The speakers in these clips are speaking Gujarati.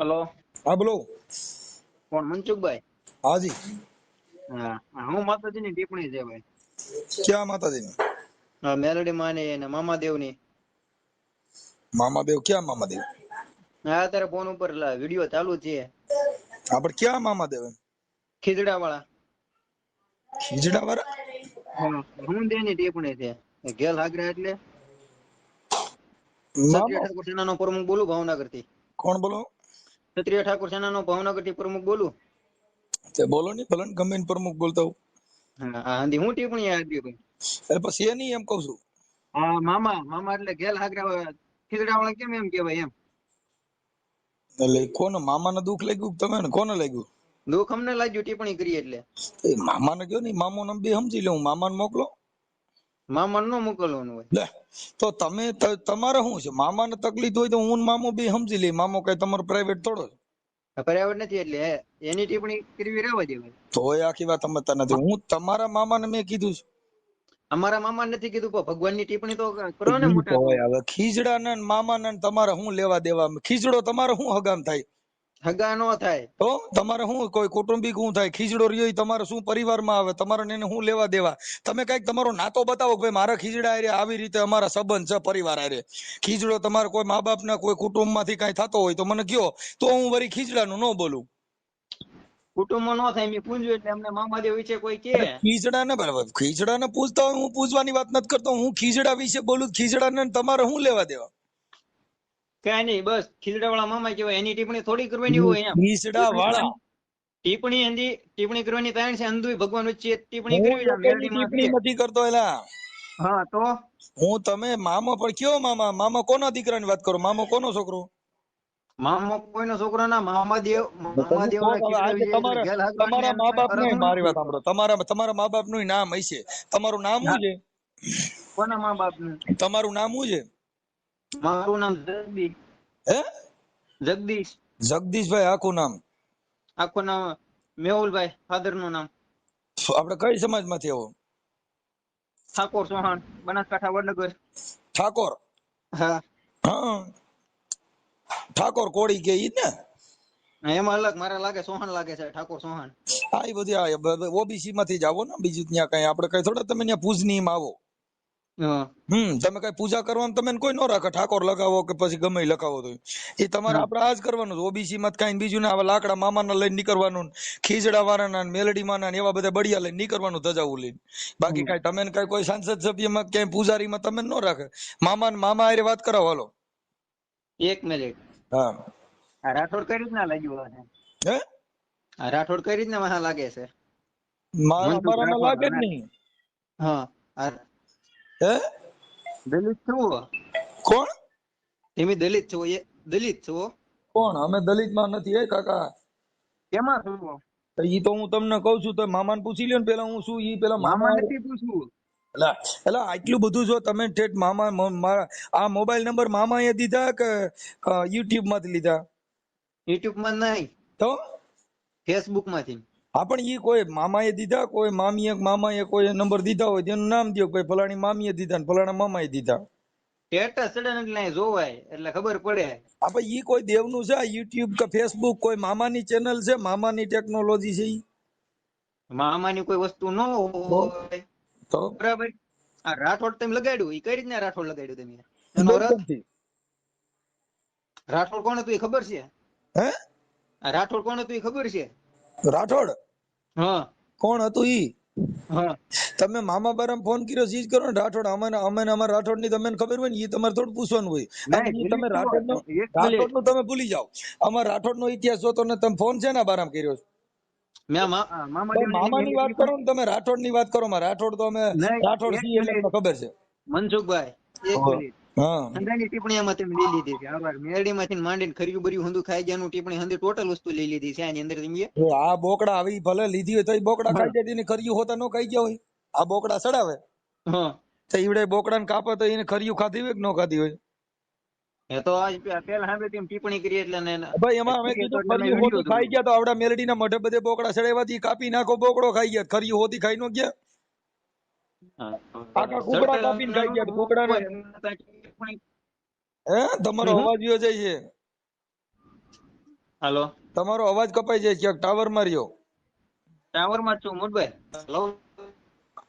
હલો. હા બોલો. કોણ? મનસુખભાઈ? હાજી. હા હું માતાજી ની ટિપ્પણી છે ભાઈ. ક્યાં માતાજી ની મેલડી માની અને મામાદેવની. મામાદેવ ક્યાં મામાદેવ? હા અત્યારે ફોન ઉપર વીડિયો ચાલુ છે. આપડે ક્યાં મામાદેવ ખીજડા વાળા ખીજડા વાળા હું દેની ટિપ્પણી છે. ગેલ હાગરા એટલે? સત્ય ઠાકોર સેના નો પ્રમુખ બોલું ભાવનગરથી કોણ બોલો? ક્ષત્રિય ઠાકોર સેનાનો ભાવનગરથી પ્રમુખ બોલું? તે બોલો નહીં ભલે ને ગમે પ્રમુખ બોલતા હું હાંધી હું ટિપ્પણી આપી એટલે પછી એ નહીં એમ કહું છું. હા મામા મામા એટલે ગેલ હાગરા ખીજડા વાળા કેમ એમ કેવાય એમ? એટલે કોને મામાને દુઃખ લાગ્યું તમે ને કોને લાગ્યું? દુઃખ અમને લાગ્યું ટિપ્પણી કરી એટલે. એ મામાને કયો નહીં મામો ને બે સમજી લઉં મામાને મોકલો. મામા નો મોકલવાનું હોય. લે તો તમે તમારે શું છે? મામાને તકલીફ હોય તો હું મામો બે સમજી લઈ મામો કઈ તમારો પ્રાઇવેટ થોડો છે. પર્યાવરણ નથી એટલે એની ટિપ્પણી કરવી રહેવા દેવાય તોય આખી વાત સમજતા નથી હું તમારા મામાને મેં કીધું છે. અમારા મામા નથી કીધું પણ ભગવાનની ટિપ્પણી તો કરો ને મોટા. હવે ખીજડા ને મામા ને તમારે શું લેવા દેવા? ખીજડો તમારે શું હગામ થાય? હગા નો થાય. તો તમારે શું કોઈ કૌટુંબિક શું થાય? ખીજડો રહ્યો તમારે શું પરિવારમાં આવે? તમારે એને શું લેવા દેવા? તમે કંઈક તમારો નાતો બતાવો કે ભાઈ મારા ખીજડા હારે આવી રીતે અમારા સંબંધ છે પરિવાર હારે. ખીજડો તમારે કોઈ મા બાપ ના કોઈ કુટુંબમાંથી કઈ થતો હોય તો મને કયો. તો હું વળી ખીજડાનું ન બોલું. કુટુંબમાં નો થાય મેં પૂંજ્યું એટલે અમને મામાદેવ વિશે કોઈ કે. ખીજડા ને બરાબર ખીજડા ને પૂછતા હોય હું પૂછવાની વાત નથી કરતો. હું ખીજડા વિશે બોલું ખીજડા ને તમારે શું લેવા દેવા? કઈ નહીં બસ ખીજડા વાળા મામા કહેવાય. એની ટિપ્પણી થોડી કરવાની હોય એમ. ખીજડા વાળા ટિપ્પણી એની ટિપ્પણી કરવાની તાણ છે અંધુ ભગવાન વચ્ચે ટિપ્પણી કરવી ટિપ્પણી નથી કરતો એલા. હા તો? હું તમે મામા પર કયો મામા? મામા કોના દીકરાની વાત કરો? મામો કોનો છોકરો? મામો કોઈનો છોકરો ના મામા દેવ મામા દેવ તમારા મા બાપનું મારી વાત સાંભળો. તમારા તમારા મા બાપનું નામ હશે. તમારું નામ શું છે? કોના મા બાપ તમારું નામ શું છે? મારું નામ જગદીશ. હે? જગદીશ. જગદીશભાઈ આખું નામ. આખું નામ મેહુલભાઈ ફાધરનું નામ આપણે કઈ સમાજમાંથી આવો? ઠાકોર ચૌહાણ બનાસકાંઠા વડનગર. ઠાકોર? હા. હા. ઠાકોર કોળી કે ઈ ને? એમાં અલગ મારે લાગે સોહાણ લાગે છે ઠાકોર સોહાણ હા એ બધી ઓબીસી માંથી જ આવો ને બીજું ત્યાં કઈ આપણે કઈ થોડા તમે ત્યાં પૂજની માં આવો. હમ તમે કઈ પૂજા કરવાનું તમે કોઈ ન રાખે ઠાકોર લગાવો કે પછી ગમે લખાવો તો. એ તમારે આપણે આ જ કરવાનું ઓબીસી માં કઈ બીજું ના લાકડા મામાના લઈને નીકળવાનું ખીજડા વાળાના મેલડી માના એવા બધા બળિયા લઈને નીકળવાનું ધજાવું લઈને. બાકી કઈ તમે કઈ કોઈ સાંસદ સભ્યમાં ક્યાંય પૂજારીમાં તમે ન રાખે. મામા ને મામા હારે વાત કરાવો હાલો. એક મિનિટ. હા. રાઠોડ કઈ રીતના લાગ્યું હે? રાઠોડ કઈ રીતના વાહ લાગે છે? મારા લાગે જ નહીં. હા હે? દલિત છો કોણ? તમે દલિત છો એ દલિત છો? કોણ? અમે દલિતમાં નથી એ કાકા. કેમાં છો? તો ઈ તો હું તમને કઉ છું તો મામાને પૂછી લ્યો ને પેલા હું શું ઈ પેલા મામા મામા નથી પૂછવું. એલા એલા આટલું બધું જો તમે ઠેઠ મામા મારા આ મોબાઈલ નંબર મામાએ દીધા કે યુટ્યુબમાંથી લીધા? યુટ્યુબમાં નહીં. તો? ફેસબુકમાંથી હા પણ ઈ કોઈ મામાએ દીધા કોઈ મામીએ મામાએ કોઈ નંબર દીધા હોય તેનું નામ દો કોઈ ફલાણી મામીએ દીધા ને ફલાણા મામાએ દીધા. સ્ટેટસ ચડે એટલે જોવાય એટલે ખબર પડે. ભાઈ ઈ કોઈ દેવનું છે? યુટ્યુબ કે ફેસબુક કોઈ મામાની ચેનલ છે? મામાની ટેકનોલોજી છે ઈ? મામાની કોઈ વસ્તુ ન હોય. તો? બરાબર. આ રાઠોડ તમે લગાડ્યું એ કઈ રીતના રાઠોડ લગાડ્યું તમે? એનો અર્થ રાઠોડ કોણ હતું એ ખબર છે? હે? આ રાઠોડ કોણ હતું એ ખબર છે? રાઠોડ? હા. કોણ હતું ઈ? તમે મામા બારામ ફોન કર્યો સીજ કરો ને રાઠોડ. અમને અમને અમારા રાઠોડની તમને ખબર હોય ને એ તમારે થોડું પૂછવાનું હોય. તમે રાઠોડ નો રાઠોડનું તમે ભૂલી જાઓ. અમારા રાઠોડ નો ઇતિહાસ જોતો ને તમે ફોન છે ને બારામ કર્યો મામા ની વાત કરો ને તમે રાઠોડની વાત કરો. માં રાઠોડ તો અમે રાઠોડ એટલે ખબર છે. મનસુખભાઈ એક મિનિટ. ટિપ્પણી આમાં તમે લઈ લીધી છે. આભાર મેરડીમાંથી માંડીને ખર્યું બર્યું હંધું ખાઈ ગયાનું ટીપણી હંધી ટોટલ વસ્તુ લઈ લીધી છે. આની અંદર તમે આ બોકડા આવી ભલે લીધી હોય તો બોકડા ખાઈ જતી ને ખરિયું હોતા ન ખાઈ ગયા હોય. આ બોકડા સડાવે. હા. તો ઈવડે બોકડા ને કાપે તો એને ખરિયું ખાધી હોય કે ન ખાધી હોય? એ તો આજ પેલા સાંભળે તેમ ટીપણી કરી એટલે ને ભાઈ એમાં અમે કીધું ખરિયું હોતું ખાઈ ગયા તો આવડા મેલડી ના મોઢે બધે બોકડા સડાવ્યાથી કાપી નાખો બોકડો ખાઈ ગયા ખરિયું હોતી ખાઈ નો ગયા. હા. આખા કુકડા કાપીને ખાઈ ગયા બોકડા ટિપ્પણી હે? તમારો અવાજ યો જાય છે. હાલો. તમારો અવાજ કપાઈ જાય ક્યાંક ટાવરમાં રહ્યો ટાવરમાં છું મોટભાઈ. હેલો.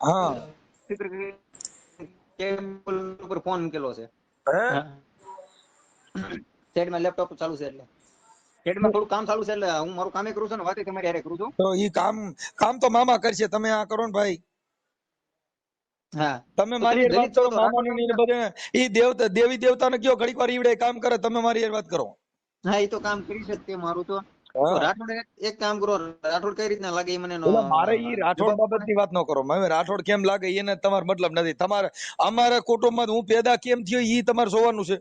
હા. કેબલ ઉપર ફોન મૂકેલો છે. હે. સાઈડમાં લેપટોપ ચાલુ છે એટલે. સાઈડમાં થોડું કામ ચાલુ છે એટલે હું મારું કામે કરું છું ને વાતે તમારી હારે કરું છું. તો ઈ કામ કામ તો મામા કરશે. તમે આ કરો ને ભાઈ. તમે મારી વાત કરો મામાની ને બધે. ઈ દેવતા દેવી દેવતાને કયો ઘડીક વાર ઈવડે કામ કરે તમે મારી વાત કરો. હા ઈ તો કામ કરી શકતે મારું તો. રાઠોડ એક- કામ કરો રાઠોડ કઈ રીતના લાગે મને નો- મારે ઈ રાઠોડ બાબતની વાત ન કરો. મને રાઠોડ કેમ લાગે એને તમારો મતલબ નથી. તમારે અમારા કુટુંબમાં હું પેદા કેમ થયો ઈ તમારે જોવાનું છે.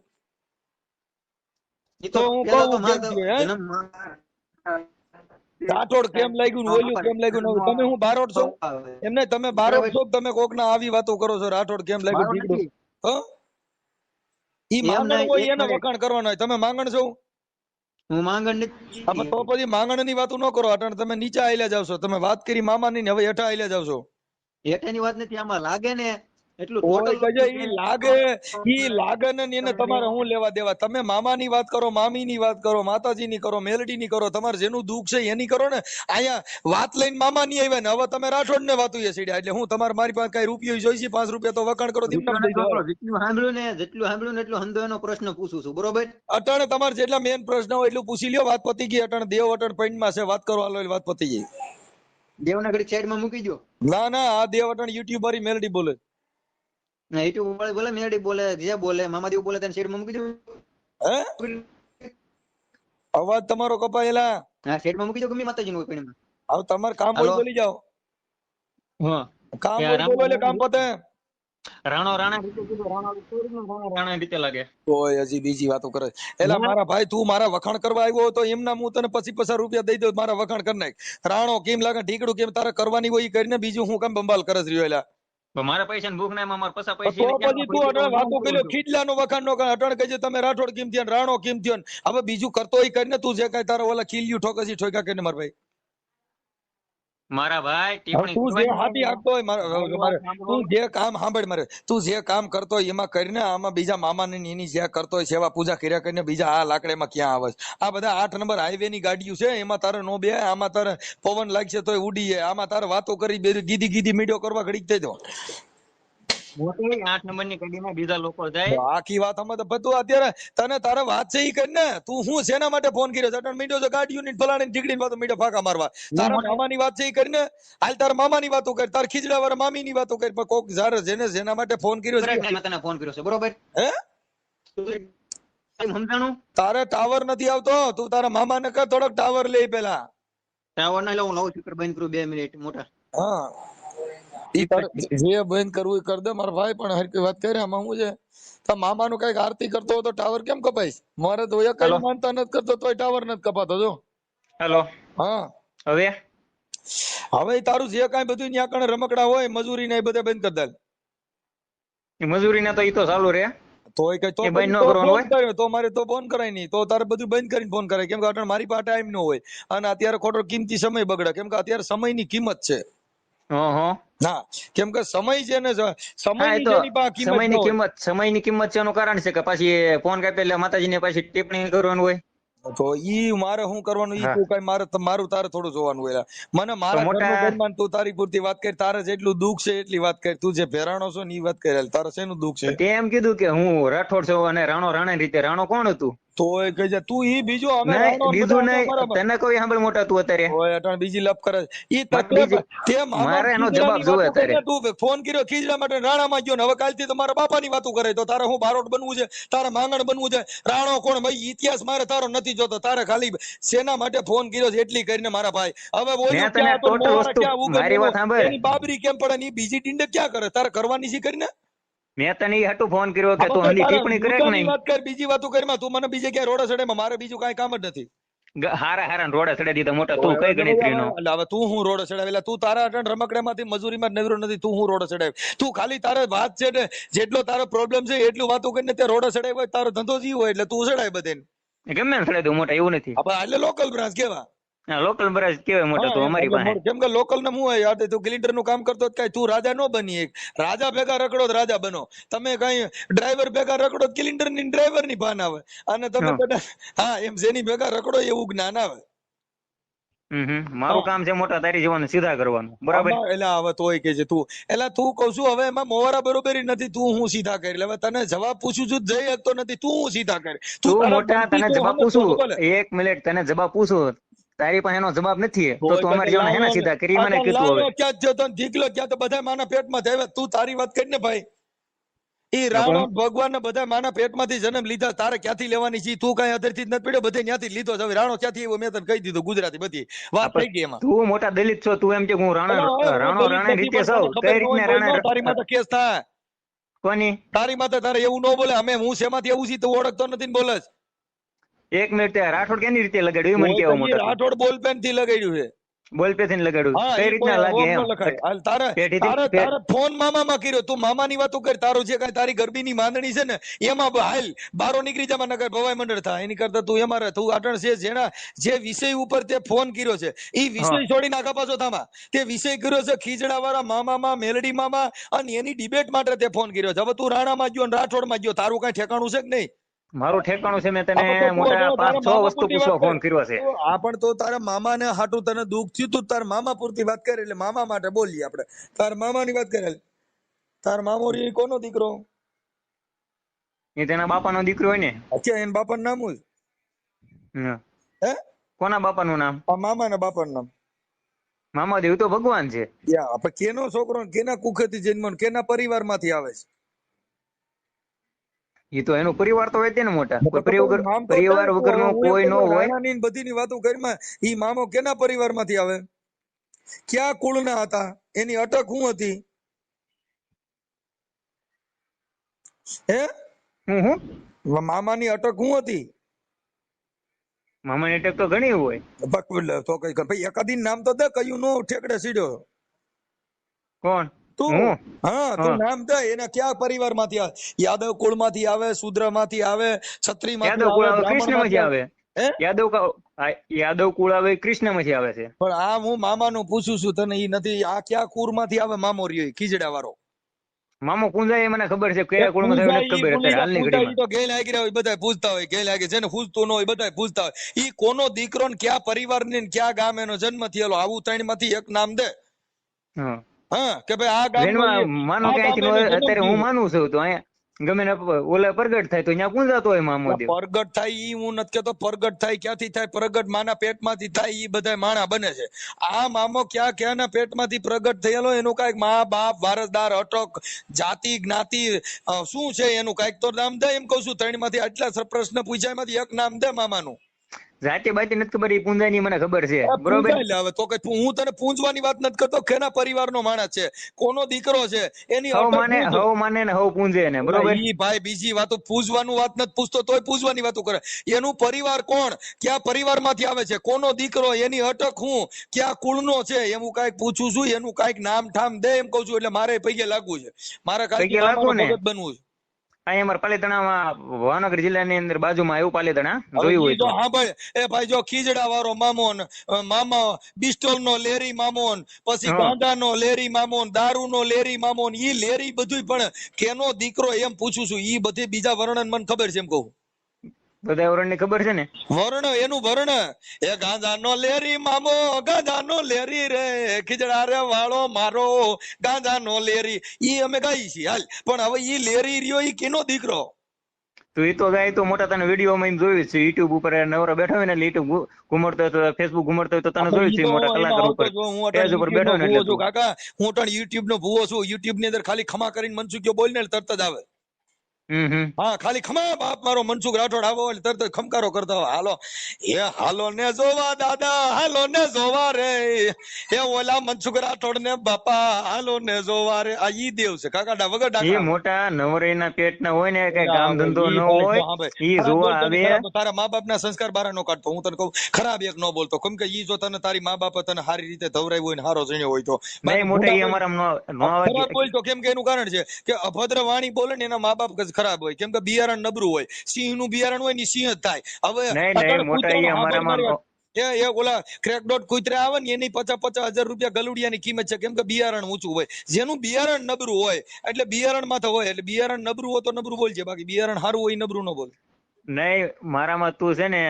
ઈ તો હું કહું કેમ જન્મ- રાઠોડ કેમ લાગ્યું ઓલું કેમ લાગ્યું ને તમે હું બારોટ છો? એમને તમે બારોટ છો તમે કોક ના આવી વાતો કરો છો? રાઠોડ કેમ લાગ્યું? હ? ઈ માંગણ હોય એને વખાણ કરવાના તમે માંગણ છો? હું માંગણ નથી. તો પછી માંગણની વાતો ન કરો અટણ તમે નીચે આયલા જાવ છો. તમે વાત કરી મામાની ને હવે હેઠા આયલા જાવ છો. હેઠાની વાત નથી આમાં લાગે ને એટલું ઓય total કજે વસ્તુ ઈ લાગે ઈ લાગે ને એને તમારે હું લેવા દેવા? તમે મામાની વાત કરો મામીની વાત કરો માતાજીની કરો મેલડીની કરો તમારે જેનું દુઃખ છે એની કરો ને. અહીંયા વાત લઈને મામાની આવ્યા ને હવે તમે રાઠોડ ને વાતું એ સીડ્યા. એટલે હું તમારે મારી પાસે કઈ રૂપિયો જોઈશે પાંચ રૂપિયા તો વખાણ કરો. જેટલું સાંભળ્યું ને જેટલું સાંભળ્યું ને એટલું હંધો એનો પ્રશ્ન પૂછું છું. બરોબર? અટણ તમારે જેટલા મેન પ્રશ્ન હોય એટલું પૂછી લ્યો. વાત પતી ગઈ અટણ દેવ અટાણ પૈણમાં છે. વાત કરો હાલો વાત પતી ગઈ. દેવના ઘડી સાઈડમાં મૂકી દો ના ના આ દેવ અટાણ યુટ્યુબરી મેલડી બોલે. ના યુટ્યુબ વાળી બોલે મેડી બોલે જે બોલે મામાદેવ બોલે તેને સાઈડમાં મૂકી દો હે? અવાજ તમારો કપાયેલા. હા સાઈડમાં મૂકી દો ગમે માતાજી નું પૈણમાં હવે તમારે કામ બોલી બોલી જાઓ. હા. કામ બોલો એટલે કામ પતે. રાણો રાણા રીતે રાણો રાણો રાણા રીતે લાગે. ઓય હજી બીજી વાતો કરે. એલા મારા ભાઈ તું મારા વખાણ કરવા આવ્યો હતો તો એમના હું તને પછી પચાસ રૂપિયા દઈ દઉં મારા વખાણ કરી નાખ. રાણો કેમ લાગે ઢીકડું કેમ તારે કરવાની હોય એ કરીને બીજું હું કામ બંબાલ કરે રહ્યો એલા. મારા પૈસા ભૂખ ના મારા પૈસા તો પૈસા પછી તું અટણ વાતો કર્યો ખીડલા નો વખાણ નો કર. અટાણે કહેજે તમે રાઠોડ કેમ થયા રાણો કેમ થયો હવે બીજું કરતો એ કરીને તું જે કઈ તારા ઓલા ખીલ્યું ઠોકસી ઠોકા કરીને મારા ભાઈ? મારા ભાઈ તું જે હાથી હાંકતો હોય મારે તું જે કામ સાંભળ મારે. તું જે કામ કરતો હોય એમાં કરીને આમાં બીજા મામાને ને એની જે કરતો હોય સેવા પૂજા કર્યા કરીને બીજા આ લાકડામાં ક્યાં આવે છે? આ બધા આઠ નંબર હાઈવે ની ગાડીઓ છે એમાં તારે નો બે આમાં તારે પવન લાગશે તોય ઉડી જાય. આમાં તારે વાતો કરી બે ગીધી મીડિયો કરવા ઘડીક થઈ મોટી આઠ નંબરની ગાડીમાં બીજા લોકો જાય. આખી વાત અમે તો બધું અત્યારે તને તારે વાત છે ઈ કરીને તું હું શેના માટે ફોન કર્યો છે? અટણ છે ગાડીઓ ની ફલાણી ઢીકડી વાતો મીડિયો ફાકા મારવા. તારા મામાની વાત છે ઈ કરીને હાલ તારા મામાની વાતો કર તાર ખીજડા વાળા મામી વાતો કર પણ કોક જારે જેને જેના માટે ફોન કર્યો છે મેં તને ફોન કર્યો છે બરોબર? હે? તારે ટાવર નથી આવતો. તું તારા મામા ને કર થોડોક ટાવર લે પેલા. ટાવર ના લઉં નવું સ્પીકર બંધ કરું બે મિનિટ મોટા. હા. જે બંધ કરવું એ કર દે. મારા ભાઈ પણ હરકી વાત કરે આમાં હું છે. તો મામાનું કંઈક આરતી કરતો હોય તો ટાવર કેમ કપાઈશ? મારે તો એક કઈ માનતા નથી કરતો તોય ટાવર નથી કપાતો જો. હેલો. હા. હવે? હવે તારું જે કાંઈ બધું ત્યાં કણે રમકડા હોય મજૂરી ને એ બધા બંધ કરી દે. મજૂરી ને તો ઈ તો ચાલુ રે તોય કઈ તો બંધ ન કરવાનું ફોન તો મારે તો ફોન કરાય નહીં. તો તારે બધું બંધ કરીને ફોન કરાય. કેમ કે અટણ મારી પાસે ટાઈમ ન હોય. અને અત્યારે ખોટો કિંમતી સમય બગડે. કેમ કે અત્યારે સમયની કિંમત છે. હા હં. ના કેમ કે સમય છે ને સમયની કિંમત ન સમયની કિંમત છે એનું કારણ છે કે પાછી ફોન કાપે એટલે માતાજીને પાછી ટિપ્પણી કરવાનું હોય. તો ઈ મારે શું કરવાનું? ઈ તું કઈ મારે મારું તારે થોડું જોવાનું હોય. મને મારા મોટા- ઘરનું તું તારી પૂરતી વાત કરી તારે જેટલું દુઃખ છે એટલી વાત કરી. તું જે ભેરાણો છો ને ઈ વાત કરી. તારે શેનું દુઃખ છે? તેમ એમ કીધું કે હું રાઠોડ છું અને રાણો રાણા રીતે રાણો કોણ હતું? તોય કહી છે તું ઈ બીજો અમે બીજું નહીં તને કોઈ સાંભળ મોટા તું અત્યારે? ઓય અટણ બીજી લપ કરે ઈ તકલીફ તે મારે એનો જવાબ જોવે અત્યારે. તું ફોન કર્યો ખીજડા માટે રાણામાં ગયો ને હવે કાલથી તો મારા બાપાની વાતો કરે તો તારે હું બારોટ બનવું છે તારે માંગણ બનવું છે રાણો કોણ ભાઈ ઇતિહાસ મારે તારો નથી જોતો તારે ખાલી સેના માટે ફોન કર્યો છે એટલી કરીને મારા ભાઈ. હવે બોલ્યો ક્યાં તો ક્યાં ઉગમ મારી વાત સાંભળ. બાબરી કેમ પડે ને બીજી ટીંડે ક્યાં કરે? તારે કરવાની છે કરીને? મેં તને એ હટુ ફોન કર્યો કે તું હંધી ટિપ્પણી કરે કે નહીં? વાત કર બીજી વાતો કરીમાં તું મને બીજે ક્યાંય રોડે સડેમાં મારે બીજું કાઈ કામ જ નથી. હારા હારા રોડે ચડાઈ દીધા મોટા તું કઈ ગણતરી નો એટલે હવે તું હું રોડ એટલે તું તારા અટણ રમકડામાંથી મજૂરીમાં નવરો નથી તું હું રોડ ચડાવ તું ખાલી તારે વાત છે ને જેટલો તારો પ્રોબ્લેમ છે એટલું વાતો કરીને તે રોડ ચડાવ્યો હોય તારો ધંધો જી હોય એટલે તું સડાય બધે ગમે ને તું મોટા એવું નથી. હવે એટલે લોકલ બ્રાન્ચ કેવા? લોકલ બ્રાજ કેવાય મોટા તો અમારી પાસે. કેમ કે લોકલ ને હું હોય યાર તું ક્લિન્ટરનું કામ કરતો કઈ તું રાજા નો બની એક. રાજા ભેગા રખડો તો રાજા બનો. તમે કઈ ડ્રાઈવર ભેગા રખડો ક્લિન્ટરની ડ્રાઈવરની ભાન આવે. અને તમે બધા હા એમ જેની ભેગા રખડો એવું જ્ઞાન આવે. મારું કામ છે મોટા તારી જવાનું સીધા કરવાનું. બરાબર? એટલે હવે તોય કે છે તું. એટલે તું કઉ છું હવે એમાં મોવારા બરોબરી નથી તું હું સીધા કરી. એટલે હવે તને જવાબ પૂછું છું જઈ શકતો નથી તું હું સીધા કરી. તું મોટા તને જવાબ પૂછું. એક મિનિટ તને જવાબ પૂછું. તારી પાસે એનો જવાબ નથી તો તું અમારી તને હેના સીધા? કરી મને કીધું હવે? ક્યાં જો તને ઢીકલો ક્યાં તો બધા માના પેટમાં થાય તું તારી વાત કરી ને ભાઈ. ઈ તો રાવણ ભગવાન બધા માના પેટમાંથી જન્મ લીધા. તારે ક્યાંથી લેવાની છે? તું કઈ અધરથી જ નથી પડ્યો? બધે ત્યાંથી લીધો છે. હવે રાણો ક્યાંથી આવ્યો? મેં તને કહી દીધું ગુજરાતી બધી. વાત થઈ ગઈ એમાં. તું મોટા દલિત છો. તું એમ કે હું રાણા રાણો રાણા રીતે સૌ. કઈ રીતના ન તારી રાણા માથે કેસ થાય. કોની? તારી માથે તારે એવું ન બોલે. અમે હું શેમાંથી એવું છે તું ઓળખતો નથી ને બોલે છે. એક મિનિટ રાઠોડ કેની રીતે લગાડ્યું? મને કેવો મોટા રાઠોડ બોલપેનથી લગાડ્યું છે. બોલપેનથી લગાડ્યું. કઈ રીતના લાગે એમ? ન તારે તારે ફોન મામા માં કર્યો. તું મામાની વાતો કર. તારું જે કઈ તારી ગરબીની માંદણી છે ને એમાં હાલ બારો નીકળી જા નગર ભવાઈ મંડળ થાય એની કરતા તું એમાં રહે. તું આટણ છે જેના જે વિષય ઉપર તે ફોન કર્યો છે. ઈ વિષય છોડી નાખા પાછો થામાં. તે વિષય કર્યો છે ખીજડા વાળા મામામાં મેલડી મામા અને એની ડિબેટ માટે તે ફોન કર્યો છે. હવે તું રાણામાં ગયો ને રાઠોડમાં ગયો. તારું કઈ ઠેકાણું છે કે નહીં? મારું ઠેકાણું છે મેં તને મોટા પાંચ તારા છ મામા વસ્તુ પૂછવા ફોન કર્યો છે. આ પણ તો તારા મામાને હાટું તને દુઃખ થયું તું તાર મામા પૂરતી વાત કરે એટલે મામા માટે બોલીએ આપણે. તારા મામાની વાત કરે તાર મામો રી કોનો દીકરો? એ તેના બાપાનો દીકરો હોય ને. અચ્છા એના બાપાનું નામ શું હમ. હે? કોના બાપા નું નામ? આ બાપા નું નામ. મામા દેવ તો ભગવાન છે. યા આપણે કેનો છોકરો કેના કુખેથી જન્મ કેના પરિવારમાંથી આવે છે? એ તો એનો પરિવાર તો હોય તેને મોટા. પરિવાર પરિવાર વગરનો કોઈ નો હોય. બધીની વાતો કરીમાં ઈ મામો કેના પરિવારમાંથી આવે? ક્યાં કુળના હતા? એની અટક શું હતી? હે? હું હું? મામાની અટક શું હતી? મામાની અટક તો ઘણી હોય. તો કઈ ભાઈ એકાદી નામ તો દે કયું નો ઠેકડે સીડ્યો. કોણ? તું? હું? તું નામ દે એને ક્યાં પરિવારમાંથી આવે યાદવ કુળમાંથી આવે શુદ્રમાંથી આવે. ક્ષત્રિયમાંથી આવે યાદવ યાદવ કુળ આવે કૃષ્ણમાંથી આવે છે. પણ આ હું મામાનું પૂછું છું તને ઈ નથી આ ક્યાં કુળમાંથી આવે મામો રહ્યો ખીજડા વાળો મામો કુંજાય એ મને ખબર છે કયા કુળમાંથી આવે ખબર અત્યારે હાલની ઘડીમાં. તો ગેલ આગી રહ્યા હોય બધા પૂછતા હોય ગેલ આગી જેને પૂછતો ન હોય બધા પૂછતા હોય. ઈ કોનો દીકરો ને ક્યાં પરિવાર ને ક્યાં ગામ એનો જન્મ થયેલો આવું ત્રણમાંથી એક નામ દે. હા. હા કે ભાઈ આ ગામ માનો કે અત્યારે હું માનું છું તો અહીંયા ગમે ને ઓલે પ્રગટ થાય તો અહીંયા પૂંજાતો હોય મામોદેવ પ્રગટ થાય ઈ હું નથી કેતો પ્રગટ થાય ક્યાંથી થાય? પ્રગટ માના પેટમાંથી થાય ઈ બધા માણા બને છે. આ મામો ક્યાં ક્યાંના પેટમાંથી પ્રગટ થયેલો એનું કાંઈક મા બાપ વારસદાર અટક જાતિ જ્ઞાતિ શું છે એનું? કાંઈક તો નામ દે એમ કહું છું. ત્રણમાંથી આટલા પ્રશ્ન પૂછ્યા એમાંથી એક નામ દે મામાનું. જાતિ બાતે નથી ખબર એ પૂંજાની મને ખબર છે. બરોબર? હવે તો કે હું તને પૂંજવાની વાત નથી કરતો કેના પરિવારનો માણસ છે? કોનો દીકરો છે? એની હવ માને હવ માને ને હવ પૂંજે ને બરોબર? ઈ ભાઈ બીજી વાતો પૂછવાનું વાત નથી પૂછતો તોય પૂજવાની વાતો કરે. એનું પરિવાર કોણ? ક્યાં પરિવારમાંથી આવે છે? કોનો દીકરો? એની અટક હું? ક્યાં કુળનો છે? એમ હું કાઈક પૂછું છું એનું કાઈક નામ ઠામ દે એમ કહું છું એટલે મારે પૈકે લાગવું છે. મારે કાઈક? બનવું છે. અહીંયા અમારે પાલીતાણામાં ભાવનગર જિલ્લાની અંદર બાજુમાં આવ્યું પાલીતાણા જોયું હોય તો હા ભાઈ એ ભાઈ જો ખીજડા વાળો મામોન મામા બિસ્ટોલ નો લેરી મામોન પછી. ગાંડા નો લેરી મામોન દારૂ નો લેરી મામોન ઈ લેરી બધું પણ કેનો દીકરો એમ પૂછું છું ઈ બધી બીજા વર્ણન મને ખબર છે એમ કહું બધા વરણની ખબર છે ને? વર્ણ એનું વર્ણ. એ ગાંજાનો લેરી મામો ગાંજાનો લેરી રે. ખીજડા રે વાળો મારો ગાંજાનો લેરી. ઈ અમે ગાઈ છીએ હાલ. પણ હવે ઈ લેરી રહ્યો ઈ કેનો દીકરો? તો એ તો ગાય તો મોટા તને વિડીયોમાં જોયું છે. યુટ્યુબ ઉપર નવરો બેઠો હોય ને એટલે યુટ્યુબ ઘુમડતો હોય તો ફેસબુક ઘુમડતો હોય તો તને જોયું છે મોટા કલાકાર ઉપર. જો હું સ્ટેજ ઉપર બેઠો ને નો એટલે કાકા. હું અટાણે યુટ્યુબ નો ભૂવો છું. યુટ્યુબની અંદર ખાલી ખમા કરીને મનસુખ્યો બોલ ને તરત જ આવે. હા ખાલી ખમા બાપ મારો મનસુખ રાઠોડ આવો એટલે તરત ખમકારો કરતા હોય. હાલો. એ હાલો ને જોવા દાદા હાલો ને જોવા રે. એ ઓલા મનસુખ રાઠોડ ને બાપા હાલો ને જોવા રે. આ ઈ દેવ છે. કાકાડા વગર ડાકા મોટા નવરીના પેટના હોય ને કઈ કામ ધંધો ન હોય ઈ જોવા આવે. તારા મા બાપ ના સંસ્કાર બારા નો કાઢતો. હું તને કહું ખરાબ એક નો બોલતો. કેમ કે ઈ જો તને તારી મા બાપ તને સારી રીતે ધવરાવ્યું હોય ને હારો જણ્યો હોય તો. નહીં મોટા ઈ અમારા નો આવે. બોલતો કેમ કે એનું કારણ છે કે અભદ્ર વાણી બોલે ને એના મા બાપ ખરાબ હોય. કેમ કે બિયારણ નબળું હોય. સિંહનું બિયારણ હોય ને સિંહ જ થાય. હવે એ એ ઓલા ક્રેક ડોટ કુતરા આવે ને એની પચાસ પચાસ હજાર રૂપિયા ગલુડિયાની કિંમત છે. કેમ કે બિયારણ ઊંચું હોય. જેનું બિયારણ નબરું હોય એટલે બિયારણમાં તો હોય. એટલે બિયારણ નબરું હોય તો નબરું બોલજે. બાકી બિયારણ સારું હોય નબરું ન બોલ. નહીં મારામાં તું છે ને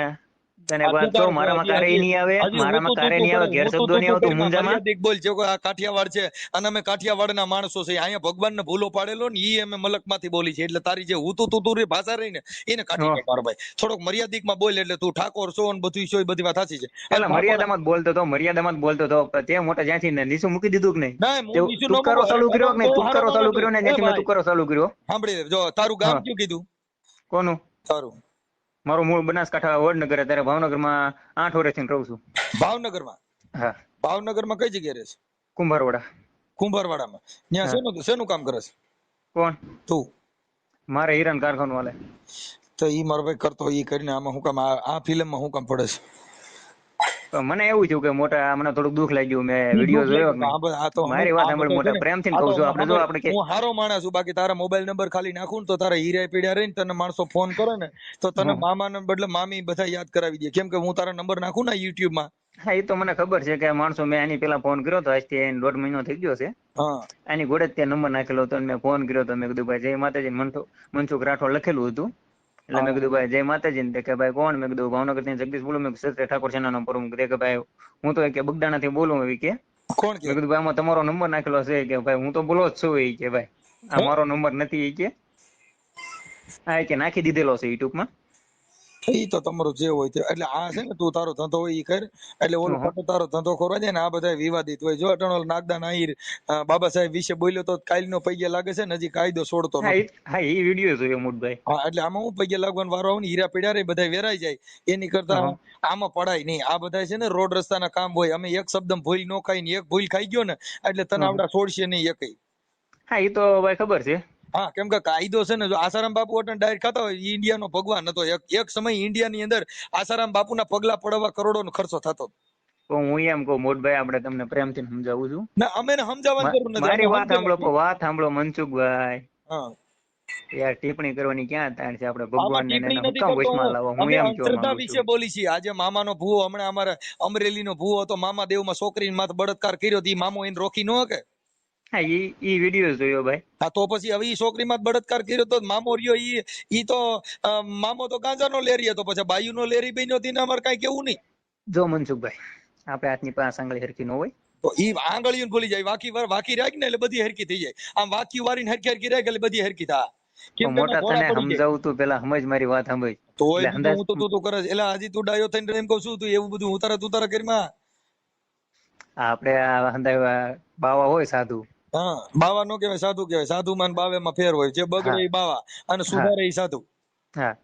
તને વાત તું મારામાં કારે નહીં આવે મારામાં કારે નહીં આવે ઘેર શબ્દો નહીં આવતો મુંજામાં. મર્યાદિત બોલ છે આ કાઠિયાવાડ છે અને અમે કાઠિયાવાડના માણસો છે અહીંયા ભગવાનને ભૂલો પાડેલો ને ઈ અમે મલકમાંથી બોલી છે એટલે તારી જે હુતું તું તું ભાષા રહી ને એને કાઢી મારો ભાઈ. થોડોક મર્યાદિકમાં બોલ એટલે તું ઠાકોર છો ને બધું છો એ બધી વાત સાચી છે. એટલે મર્યાદામાં બોલતો તો મર્યાદામાં બોલતો તો તે મોટા જ્યાંથી ને નીચું મૂકી દીધું કે નહીં? તે બોલું. ચાલુ કર્યો કે નહીં? તો તુક્કારો ચાલુ કર્યો ને જ્યાંથી તું કરો ચાલુ કર્યો. સાંભળી જો તારું ગામ. કયું કીધું? કોનું? તારું. મારું મૂળ બનાસકાંઠા વડનગર અત્યારે ભાવનગરમાં આઠ વર્ષથી રહું છું. ભાવનગરમાં? હા. ભાવનગરમાં કઈ જગ્યાએ રહે છે? કુંભારવાડા. કુંભારવાડામાં. ત્યાં. શેનું શેનું કામ કરે છે? કોણ? તું. મારે હીરાન કારખાનું વાલે તો ઈ મારો ભાઈ કરતો ઈ કરીને આમાં હું કામ આ ફિલ્મમાં હું કામ પડે છે? મને એવું થયું કે મોટા મને થોડુંક દુઃખ લાગ્યું. મેં વીડિયો જોયો મારી વાત સાંભળ મોટા પ્રેમથી કહું છું. આપણે જો આપણે હું હારો માણસ છું. બાકી તારા મોબાઈલ નંબર ખાલી નાખું ને તો તારા હીરા પીડ્યા રહીને તને માણસો ફોન કરે ને તો તને. મામાને બદલે મામી બધા યાદ કરાવી દે. કેમ કે હું તારા નંબર નાખું ને YouTube માં. હા એ તો મને ખબર છે કે માણસો મેં આની પેલા ફોન કર્યો તો આજથી એને દોઢ મહિનો થઈ ગયો છે. આની ગોળે ત્યાં નંબર નાખેલો હતો મેં ફોન કર્યો તો મેં કીધું ભાઈ જય માતાજી. મનસુખ રાઠોડ લખેલું હતું. એટલે મેં કીધું ભાઈ જય માતાજી. ને કે ભાઈ કોણ? મેં કીધું ભાવનગરથી જગદીશ બોલું. મેં સત્ય ઠાકોર સેના નંબર મેં કે ભાઈ હું તો કે બગદાણા થી બોલું એવી કે. કોણ મેં કે કીધું ભાઈ આમાં તમારો નંબર નાખેલો છે. કે ભાઈ હું તો બોલો જ છું એ કે ભાઈ. આ મારો નંબર નથી એ કે. હા એ કે નાખી દીધેલો છે યુટ્યુબમાં. ઈ તો તમારું જે હોય તે. એટલે આ છે ને તું તારો ધંધો હોય ઈ કર. એટલે ઓલો. ખોટો તારો ધંધો ખોરવા જાય ને આ બધા વિવાદિત હોય. જો અટણોલ નાગદાન આહીર બાબા સાહેબ વિશે બોલ્યો તો કાલનો પૈયા લાગે છે ને હજી કાયદો છોડતો હા એ વીડિયો જોયો મોટભાઈ હા એટલે આમાં હું પૈયા લાગવાનો વારો આવે ને હીરા પીડા રે બધા વેરાઈ જાય. એની કરતા આમાં પડાય નહીં. આ બધા છે ને રોડ રસ્તાના કામ હોય. અમે એક શબ્દ ભૂલ નો ખાઈ ને એક ભૂલ ખાઈ ગયો ને એટલે તને. આવડા છોડશે નહીં એકઈ હા એ તો ભાઈ ખબર છે. હા કેમ કે કાયદો છે ને જો આસારામ બાપુ અટણ ડાયરેક્ટ ખાતા હોય ઇન્ડિયાનો ભગવાન હતો. એક એક સમય ઇન્ડિયાની અંદર આસારામ બાપુના પગલા પડવા કરોડોનો ખર્ચો થતો. તો હું એમ કહું મોટભાઈ આપણે તમને પ્રેમથી સમજાવું છું. ના અમે ને સમજાવવાની જરૂર નથી. મારી વાત સાંભળો વાત સાંભળો મનસુખભાઈ. હા. યાર ટિપ્પણી કરવાની ક્યાં તાણ છે આપણે? ભગવાનને ને હુકમ વચમાં લાવો હું એમ કહું અંધશ્રદ્ધા વિશે બોલી છીએ. આજે મામાનો ભૂવો હમણાં અમારે અમરેલીનો ભૂવો હતો મામા દેવમાં છોકરીને માથે બળાત્કાર કર્યો હતી મામો એને રોકી ન શકે. હા ઈ ઈ વિડિયો જોયો ભાઈ. હા તો પછી હવે ઈ છોકરીમાં બળાત્કાર કર્યો તો મામો રહ્યો ઈ ઈ તો મામો તો ગાંજાનો લેરી હતો પછી બાયુનો લેરી બન્યો તેને અમાર કાંઈ કેવું નહીં. જો મનસુખભાઈ આપણે હાથની પાસે આંગળી હરખી ન હોય. તો ઈ આંગળીયું ભૂલી જાય વાકી વાર વાકી રાખ ને એટલે બધી હરકી થઈ જાય. આમ વાકી વારીને હરકી હરકી રાખ એટલે બધી હરકી થાય. મોટા તને સમજાવું તું પેલા સમજ મારી વાત સમજ તો હું તો તું તો કરે એટલે હજી તું ડાયો થઈને એમ કહું છું તું એવું બધું ઉતારા ઉતારા કરીમાં આપણે આ બાવા હોય સાધુ. હા બાવા નો કહેવાય સાધુ કહેવાય. સાધુ માં બાવે માં ફેર હોય. જે બગડે. એ બાવા. અને સુધારે એ સાધુ. હા.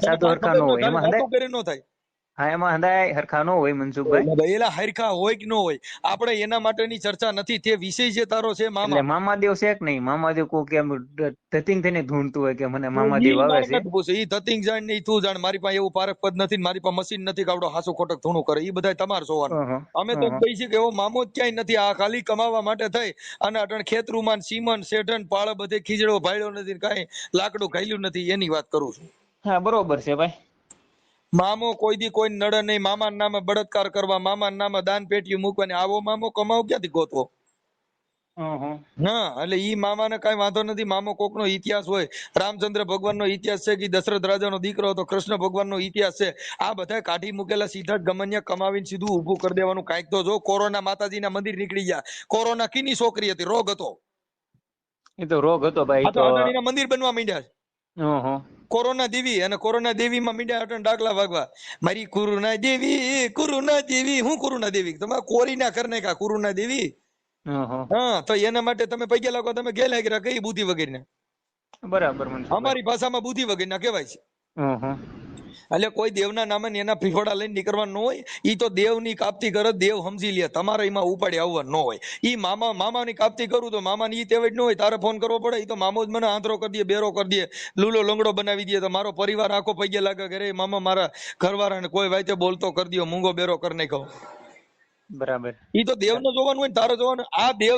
સાધુ હરખા નો હોય. એમાં હંધાય કરી નો થાય. હા એમાં હંદાય હરખા નો હોય મનસુખભાઈ. એલા હરખા હોય કે નો હોય આપણે એના માટેની ચર્ચા નથી. તે વિષય જે તારો છે મામા. મામાદેવ છે કે નહીં? મામાદેવ કો કેમ ધતિંગ થઈને ધૂણતું હોય કે મને મામાદેવ આવે છે. પૂછે. ઈ ધતિંગ જાણ નહીં તું જાણ. મારી પાસે એવું પારખ પદ નથી મારી પાસે મશીન નથી કાવડો આવડો હાસુ ખોટક ધૂણું કરે. ઈ બધાય તમાર જોવાનું. અમે તો કહી છે કે એવો મામો જ ક્યાંય નથી. આ ખાલી કમાવા માટે થઈ. અને અટણ ખેતરુમાન સીમન શેઠન પાળ બધે ખીજડો ભાડ્યો નથી કાઈ લાકડું ઘાલ્યું નથી. એની વાત કરું છું. હા બરોબર છે ભાઈ. મામો કોઈ દી કોઈ નડે નહીં. મામાના નામે બળત્કાર કરવા મામાના નામે દાન પેટીયું મૂકવાની આવો મામો કમાવો ક્યાંથી ગોતવો. હા એટલે ઈ મામાને કઈ વાંધો નથી. મામો કોકનો ઇતિહાસ હોય. રામચંદ્ર ભગવાનનો ઇતિહાસ છે કે દશરથ રાજાનો દીકરો હતો કૃષ્ણ ભગવાનનો ઇતિહાસ છે. આ બધા કાઢી મૂકેલા સીધા ગમન્ય ગમન્યા કમાવીને સીધું ઊભું કરી દેવાનું. કાંઈક તો જો કોરોના માતાજીના મંદિર નીકળી ગયા. કોરોના કીની છોકરી હતી? રોગ હતો. એ તો રોગ હતો ભાઈ મંદિર બનવા માંડ્યા છે. કોરોના દેવી અને કોરોના દેવીમાં મીડિયા અટણ ડાકલા વાગવા. મારી કુરુના દેવી કુરુના દેવી હું કુરુના દેવી? તમે કોરીના કરને કા કુરુના દેવી? હા તો એના માટે તમે પૈયા લાગો તમે ગેલા કર્યા કઈ બુદ્ધિ વગેરે? બરાબર અમારી ભાષામાં બુદ્ધિ વગેરે કહેવાય છે. એટલે કોઈ દેવના નામે એના ફીફોડા લઈને નીકળવાનું ન હોય ઈ તો દેવની કાપતી કરે દેવ સમજી લે તમારે એમાં ઉપાડી આવવા ન હોય ઈ મામા મામાની કાપતી કરું તો મામાની ઈ તેવડ ન હોય તારે ફોન કરવો પડે એ તો મામો જ મને આંતરો કરી દે બેરો કરી દે લૂલો લંગડો બનાવી દે તો મારો પરિવાર આખો પગે લાગે કે રે મામા મારા ઘરવાળાને કોઈ વાતે બોલતો કરી દયો મૂંગો બેરો કરી નાખો બરાબર ઈ તો દેવ નો જોવાનું હોય ને તારે જોવાનું આ દેવ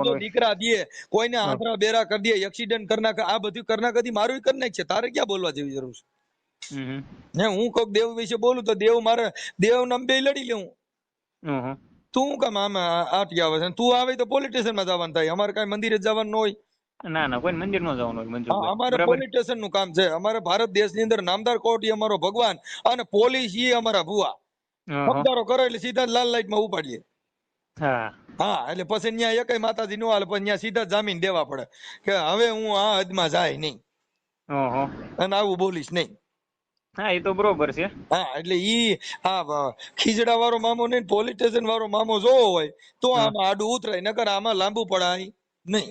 હોય. દીકરા દે કોઈને હા. આંતરા બેરા કરી દે એક્સિડન્ટ કરના નાખે આ બધું કરના કદી મારું કરી નાખશે તારે ક્યાં બોલવા જેવી જરૂર છે. ને હું કોક દેવ વિશે બોલું તો દેવ મારે દેવ નામ બે લડી લેવું તું કામ આમાં આટી આવે છે તું આવે તો પોલીસમાં જવાનું થાય. અમારે કઈ મંદિરે જવાનું ન હોય. ના ના કોઈ મંદિર નો જવાનું હોય હા, અમારે પોલીસ સ્ટેશનનું કામ છે. અમારે ભારત દેશની અંદર નામદાર કોર્ટ એ અમારો ભગવાન અને પોલીસ એ અમારા ભુવા. અમદારો કરો એટલે સીધા લાલ લાઈટમાં ઉપાડીએ. હા. હા એટલે પછી ત્યાં એકય માતાજી નો હાલે પણ ત્યાં સીધા જામીન દેવા પડે. કે હવે હું આ હદમાં જાય નહીં. અને આવું બોલીશ નહીં. હા એ તો બરોબર છે. હા એટલે ઈ આ ખીજડા વાળો મામો ને પોલીસ સ્ટેશન વાળો મામો જોવો હોય તો આમાં આડું ઉતરાય નકર આમાં લાંબુ પડાય નહીં.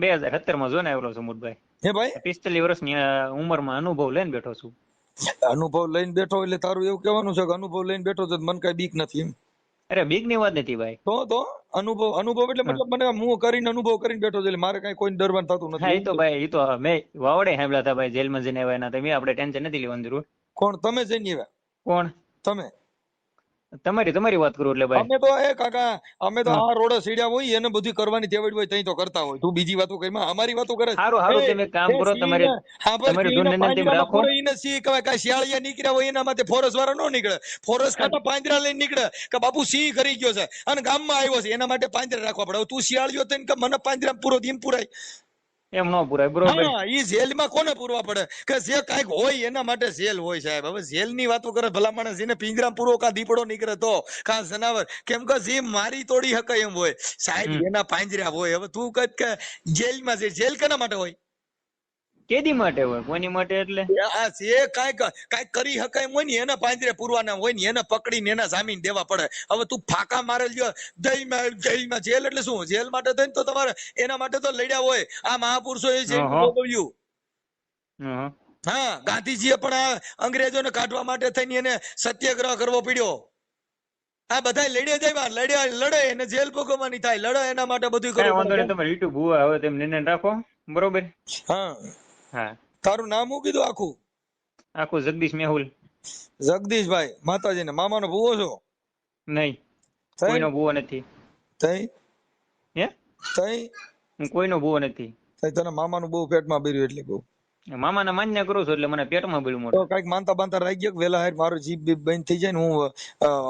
બે હજાર સત્તરમાં જો ને આવ્યો છું મુટભાઈ હે ભાઈ? પિસ્તાલીસ વર્ષની ઉંમરમાં અનુભવ લઈને બેઠો છું. અનુભવ લઈને બેઠો એટલે તારું એવું કહેવાનું છે કે અનુભવ લઈને બેઠો છે તો મને કઈ બીક નથી એમ. અરે બીકની વાત નથી ભાઈ. તો તો? અનુભવ અનુભવ એટલે મતલબ મને હું કરીને અનુભવ કરીને બેઠો છે એટલે મારે કઈ કોઈ ડરવાનું થતું નથી. એ તો ભાઈ એ તો મેં વાવડે હેમલા હતા ભાઈ જેલમાં જઈને આવ્યા ના તમે આપણે ટેન્શન નથી લેવાનું જરૂર. કોણ? તમે જઈને આવ્યા? કોણ? તમે? તમારી તમારી વાત કરું એટલે ભાઈ. અમે તો એ કાકા અમે તો આ રોડે સીડ્યા હોય એને બધી કરવાની તેવડ હોય તઈ તો કરતા હોય. તું બીજી વાતો કઈ અમારી વાતો કરે. સારું સારું તમે કામ કરો તમારી તમારી ધૂનને તેમ રાખો. એને સી કહેવાય કાંઈ શિયાળિયા નીકળ્યા હોય એના માટે ફોરેસ્ટ વાળા નો નીકળે. ફોરેસ્ટ ખાતા પાંજરા લઈને નીકળે કે બાપુ સિંહ કરી ગયો છે. અને ગામમાં આવ્યો છે એના માટે પાંજરા રાખવા પડે. તું શિયાળિયો થઈને કે મને પાંજરા પૂરો દી પૂરાય પુરાય. એમ ન પુરાય બરોબર? ઈ જેલમાં કોને પૂરવા પડે? કે જે કાંઈક હોય એના માટે જેલ હોય સાહેબ. હવે જેલની વાતો કરે ભલા માણસ એને પિંજરામાં પૂરો કા દીપડો નીકળે તો કા જનાવર. કેમ કે જે મારી તોડી હકે એમ હોય. સાહેબ એના પાંજરા હોય. હવે તું કદ કે જેલમાં છે જેલ કેના માટે હોય? કેદી માટે હોય? કોની માટે એટલે? આ જે કાંઈક કાંઈક કરી હકે હોય ને એના પાંજરે પૂરવાના હોય ને એને પકડીને એના જામીન દેવા પડે. હવે તું ફાકા મારેલ જો જેલમાં જેલમાં જેલ એટલે શું? જેલ માટે થઈને તો તમારે એના માટે તો લડ્યા હોય. આ મહાપુરુષો એ જેલ ભોગવ્યું. હા ગાંધીજીએ પણ આ અંગ્રેજોને કાઢવા માટે થઈને એને સત્યાગ્રહ કરવો પડ્યો. આ બધા લડ્યા જાય લડ્યા લડે એને જેલ ભોગવવાની થાય. લડે એના માટે બધું કરવું પડે. તમારે ભૂવા હવે તમે નિર્ણય રાખો. બરોબર. હા. હા. તારું નામ શું કીધું આખું? આખું જગદીશ મેહુલ. જગદીશભાઈ માતાજીને મામાનો ભૂવો છો? નહીં. કોઈનો ભૂવો નથી. તઈ? હે? તઈ? હું કોઈનો ભૂવો નથી. તઈ તને મામાનું બહુ પેટમાં ભર્યું એટલે કહું. મામાના માન્ય કરું છું એટલે મને પેટમાં તો મોટું. કંઈક માનતા બાંધતા રહી ગયો વેલા હાર મારો જીભ બીભ બંધ થઈ જાય ને હું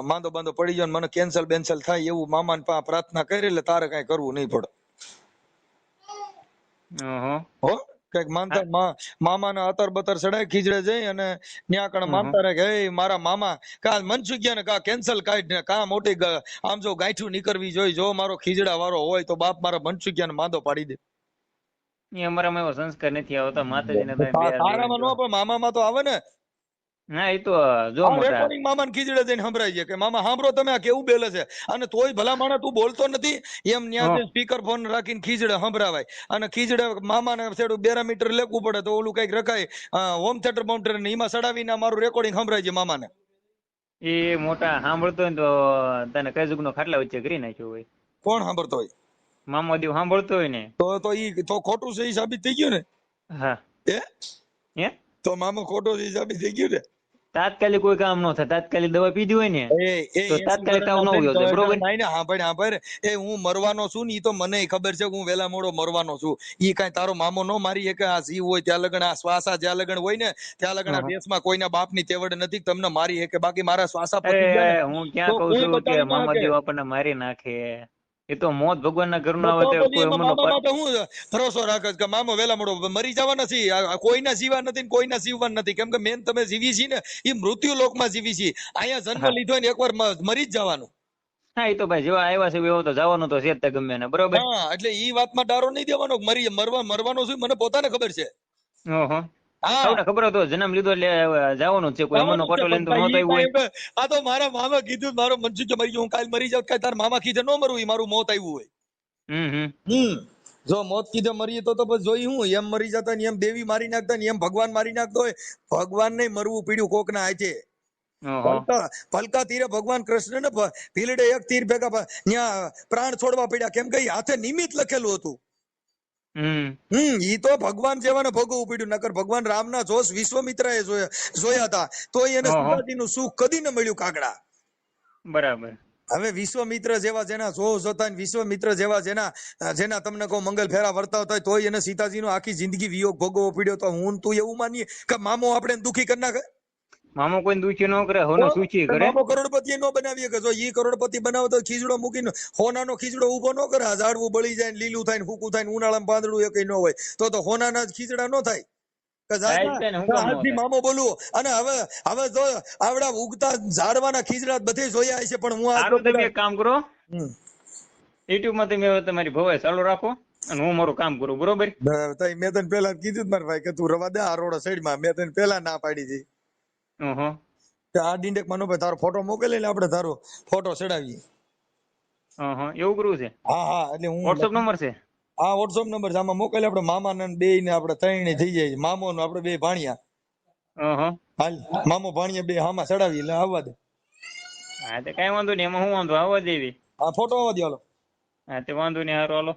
માંદો બાંધો પડી જાય મને કેન્સલ બેન્સલ થાય એવું મામાને પાસે પ્રાર્થના કરી એટલે તારે કઈ કરવું નહીં પડે. હો? કંઈક માનતા મામાના અતર બતર ચડાય ખીજડે જઈ અને ત્યાં કણ માનતા રહે કે "એ મારા મામા કા મનસુખ્યા ને કા કેન્સલ કાઢ ને કા મોટી આમ જો ગાંઠું નીકળવી જોઈએ જો મારો ખીજડા વાળો હોય તો બાપ મારા મનસુખ્યા ને માંદો પાડી દે. એ અમારામાં એવો સંસ્કાર નથી આવતો માતાજીને ને તારામાં નો પણ મામામાં તો આવે ને હા એ તો જો રેકોર્ડિંગ મામાને ખીજડે જઈને સંભળાય છે કે મામા સાંભળો તમે આ કેવું બેલે છે. અને તોય ભલા માણસ તું બોલતો નથી એમ ન્યા સ્પીકર ફોન રાખીને ખીજડે સંભળાવાય. અને ખીજડે મામાને છેડું બેરા મીટર લેખવું પડે તો ઓલું કંઈક રખાય. હોમ થિયેટર બાઉન્ડર ને એમાં સડાવીને મારું રેકોર્ડિંગ સંભળાય છે મામાને. એ મોટા સાંભળતો હોય ને તો તને કઈ જુગનો ખાટલા વચ્ચે કરી નાખ્યો હોય. કોણ સાંભળતો હોય? મામા દેવ સાંભળતો હોય ને. તો તો ઈ તો ખોટું છે ઈ સાબિત થઈ ગયું ને? હા. એ હે? તો મામો ખોટો છે ઈ સાબિત થઈ ગયું ને? તાત્કાલિક કોઈ કામ ન થાય. તાત્કાલિક દવા પીધી હોય ને એ એ તો તાત્કાલિક તાવ ન વર્ષના બરોબર? નહીં ને હા હાંભળ એ હું મરવાનો છું ને ઈ તો મને ખબર છે કે હું વેલા મોડો મરવાનો છું. ઈ કાઈ તારો મામો ન મારી એક આ જીવ હોય ત્યાં લગન આ શ્વાસા જ્યાં લગણ હોય ને ત્યાં લગન આ હા. દેશમાં કોઈના બાપની તેવડ નથી તમને મારી કે બાકી મારા શ્વાસા પતી ગયા હું ક્યાં કહું કઉ છું કે મામા. દેવ આપણને મારી નાખે. એ તો મોત ભગવાનના ઘરનો આવે તો કોઈ માટે હું ભરોસો રાખે કે મામો વેલા મોડો મરી જવા નથી કોઈના જીવા નથી ને કોઈના જીવવા નથી. કેમ કે મેન તમે જીવી છી ને એ મૃત્યુ લોકમાં જીવી છી. અહીંયા જન્મ લીધો ને એકવાર મરી જ જવાનું. હા એ તો ભાઈ જેવા આવ્યા છે એવો તો જવાનું તો છે જ ગમે ને બરોબર? હા એટલે એ વાતમાં ડારો નહીં દેવાનો મરી મરવા મરવાનો છું મને પોતાને ખબર છે. ઓહો. સૌને ખબર હતો જન્મ લીધો એટલે જવાનું છે કોઈ અમરનો કોટો લઈને તો ઈ હોય. આ તો મારા મામા કીધું મારો મનસુખ મરી ગયો હું કાલ મરી જાઉં કાલ તાર મામા કીધે નો મરું મારું મોત આવ્યું હોય. હમ જો મોત કીધે મરીએ તો તો બસ જોઈ હું એમ મરી જતા ને એમ દેવી મારી નાખતા ને એમ ભગવાન મારી નાખતો હોય ભગવાન ને મરવું પીડ્યું કોક ના હાથે પલકા તીરે ભગવાન કૃષ્ણ ને ભીલડે એક તીર ભેગા ત્યાં પ્રાણ છોડવા પડ્યા કેમ કે હાથે નિમિત્ત લખેલું હતું. હમ. ઈ તો ભગવાન જેવાને ભોગવવું પડ્યું નકર ભગવાન રામના જોશ વિશ્વામિત્રાએ જોયા જોયા હતા. તો એને અહં. સીતાજીનું સુખ કદી ન મળ્યું કાગડા. બરાબર. હવે વિશ્વમિત્ર જેવા જેના જોશ હતા વિશ્વમિત્ર જેવા જેના જેના તમને કહો મંગલ ફેરા વર્તાવતા હોય તોય એને સીતાજીનો આખી જિંદગી વિયોગ ભોગવવો પડ્યો. તો હું તું એવું માનીએ કે મામો આપણે દુખી કરી નાખે? મામો કોઈ દુખી નો કરે હોનો સૂચી કરે? મામો કરોડપતિ નો બનાવીએ કે જો ઈ કરોડપતિ બનાવે તો ખીજડો મૂકીને હોનાનો ખીજડો ઊભો નો કરે ઝાડવું બળી જાય ને લીલું થાય ને ફૂકું થાય ને ઉનાળામાં પાંદડું એકય ન હોય તો તો હોનાના જ ખીજડા નો થાય? મામો બોલું અને હવે હવે જો આવડા ઉગતા ઝાડવાના ખીજડા બધે જોયા છે પણ હું આ તમે એક કામ કરો. યુટ્યુબમાં તમે તમારી ભવાઈ ચાલુ રાખો અને હું મારું કામ કરું બરોબર? મેં તને પેલા કીધું જ મારા ભાઈ કે તું રવા દે આ રોડ સાઈડમાં મેં તને પેલા ના પાડી હતી. આ ડિંડેકમાં નો ભાઈ તારો ફોટો મોકલે આપડે આપણે તારો ફોટો ચડાવીએ. એવું કરવું છે? હા હા એટલે હું વોટ્સઅપ નંબર છે? હા વોટ્સઅપ નંબર છે. આમાં મોકલે આપણે મામા ને બે ને આપણે ત્રણે થઈ જાય. મામો ને આપણે બે ભાણિયા. હા હાલ મામો ભાણિયા બે હામાં ચડાવી એટલે આવવા દે. હા તે કઈ વાંધો નહીં એમાં હું વાંધો આવવા દેવી. હા ફોટો આવવા દે હાલો. હા તે વાંધો નહીં હારો હાલો.